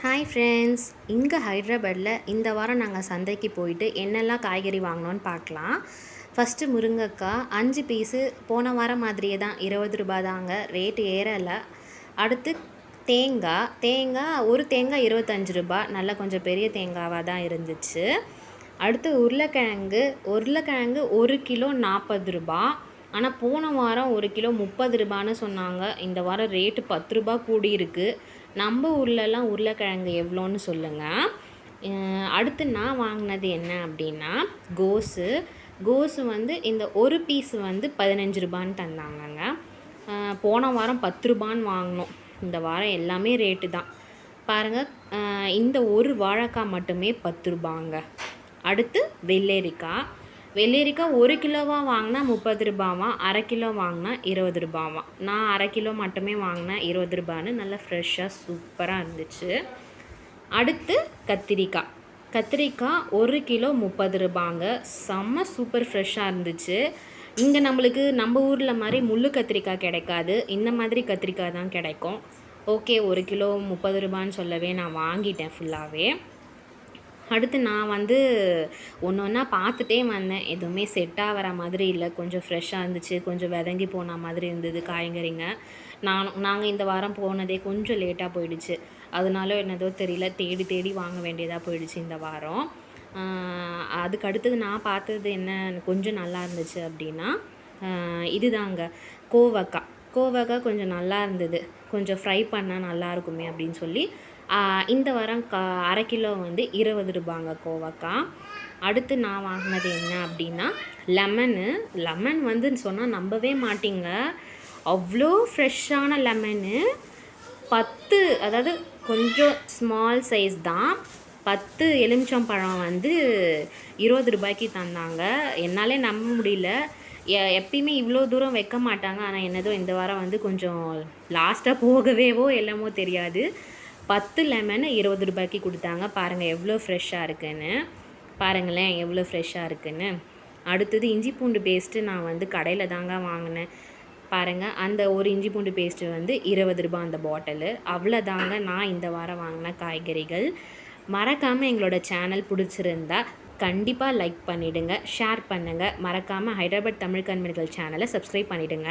Hi friends இங்கே ஹைதராபாடில் இந்த வாரம் நாங்கள் சந்தைக்கு போயிட்டு என்னெல்லாம் காய்கறி வாங்கினோன்னு பார்க்கலாம். ஃபஸ்ட்டு முருங்கைக்காய் அஞ்சு பீஸு போன வாரம் மாதிரியே தான் இருபது ரூபா தாங்க ரேட்டு ஏறலை. அடுத்து தேங்காய் தேங்காய் ஒரு தேங்காய் இருபத்தஞ்சு ரூபா நல்லா கொஞ்சம் பெரிய தேங்காவாக தான் இருந்துச்சு. அடுத்து உருளைக்கிழங்கு உருளைக்கிழங்கு ஒரு கிலோ நாற்பது ரூபா ஆனால் போன வாரம் ஒரு கிலோ முப்பது ரூபான்னு சொன்னாங்க. இந்த வாரம் ரேட்டு பத்து ரூபா கூடியிருக்கு நம்ம ஊர்லலாம் உருளைக்கிழங்கு எவ்வளோன்னு சொல்லுங்கள் அடுத்து நான் வாங்கினது என்ன அப்படின்னா கோஸு. கோஸு வந்து இந்த ஒரு பீஸ் வந்து பதினஞ்சு ரூபான்னு தந்தாங்கங்க. போன வாரம் பத்து ரூபான்னு வாங்கினோம். இந்த வாரம் எல்லாமே ரேட்டு தான். பாருங்கள் இந்த ஒரு வாழைக்காய் மட்டுமே பத்து ரூபாங்க. அடுத்து வெள்ளரிக்காய். வெள்ளரிக்காய் ஒரு கிலோவாக வாங்கினா முப்பது ரூபாவா? அரை கிலோ வாங்கினா இருபது ரூபாவா? நான் அரை கிலோ மட்டுமே வாங்கினேன் இருபது ரூபான்னு நல்லா ஃப்ரெஷ்ஷாக சூப்பராக இருந்துச்சு. அடுத்து கத்திரிக்காய் கத்திரிக்காய் ஒரு கிலோ முப்பது ரூபாங்க. செம்ம சூப்பர் ஃப்ரெஷ்ஷாக இருந்துச்சு. இங்கே நம்மளுக்கு நம்ம ஊரில் மாதிரி முள்ளு கத்திரிக்காய் கிடைக்காது. இந்த மாதிரி கத்திரிக்காய் தான் கிடைக்கும். ஓகே ஒரு கிலோ முப்பது ரூபான்னு சொல்லவே நான் வாங்கிட்டேன் ஃபுல்லாகவே அடுத்து நான் வந்து ஒன்று ஒன்றா பார்த்துட்டே வந்தேன். எதுவுமே செட் ஆகிற மாதிரி இல்லை. கொஞ்சம் ஃப்ரெஷ்ஷாக இருந்துச்சு. கொஞ்சம் விதங்கி போன மாதிரி இருந்தது காய்கறிங்க. நான் நாங்கள் இந்த வாரம் போனதே கொஞ்சம் லேட்டாக போயிடுச்சு. அதனால என்னதோ தெரியல. தேடி தேடி வாங்க வேண்டியதாக போயிடுச்சு இந்த வாரம். அதுக்கு அடுத்தது நான் பார்த்தது என்ன கொஞ்சம் நல்லா இருந்துச்சு அப்படின்னா இதுதாங்க. கோவக்காய். கோவக்காய் கொஞ்சம் நல்லா இருந்தது. கொஞ்சம் ஃப்ரை பண்ணால் நல்லா இருக்குமே அப்படின்னு சொல்லி இந்த வாரம் கா அரை கிலோ வந்து இருபது ரூபாங்க கோவக்காய். அடுத்து நான் வாங்கினது என்ன அப்படின்னா லெமனு. லெமன் வந்து சொன்னால் நம்பவே மாட்டிங்க. அவ்வளோ ஃப்ரெஷ்ஷான லெமனு. பத்து அதாவது கொஞ்சம் ஸ்மால் சைஸ் தான். பத்து எலுமிச்சம்பழம் வந்து இருபது ரூபாய்க்கு தந்தாங்க. என்னாலே நம்ப முடியல. எ எப்பயுமே இவ்வளோ தூரம் வைக்க மாட்டாங்க. ஆனால் என்னதோ இந்த வாரம் வந்து கொஞ்சம் லாஸ்ட்டாக போகவேவோ எல்லாமோ தெரியாது. பத்து லெமன் இருபது ரூபாய்க்கு கொடுத்தாங்க. பாருங்கள் எவ்வளோ ஃப்ரெஷ்ஷாக இருக்குன்னு. பாருங்களேன் எவ்வளோ ஃப்ரெஷ்ஷாக இருக்குன்னு. அடுத்தது இஞ்சி பூண்டு பேஸ்ட்டு நான் வந்து கடையில் தாங்க வாங்கினேன். பாருங்கள் அந்த ஒரு இஞ்சி பூண்டு பேஸ்ட்டு வந்து இருபது ரூபா அந்த பாட்டிலு. அவ்வளோதாங்க நான் இந்த வாரம் வாங்கின காய்கறிகள். மறக்காமல் எங்களோட சேனல் பிடிச்சிருந்தா கண்டிப்பாக லைக் பண்ணிவிடுங்க ஷேர் பண்ணுங்கள் மறக்காமல் ஹைதராபாத் தமிழ் கண்மணிகள் சேனலை சப்ஸ்கிரைப் பண்ணிவிடுங்க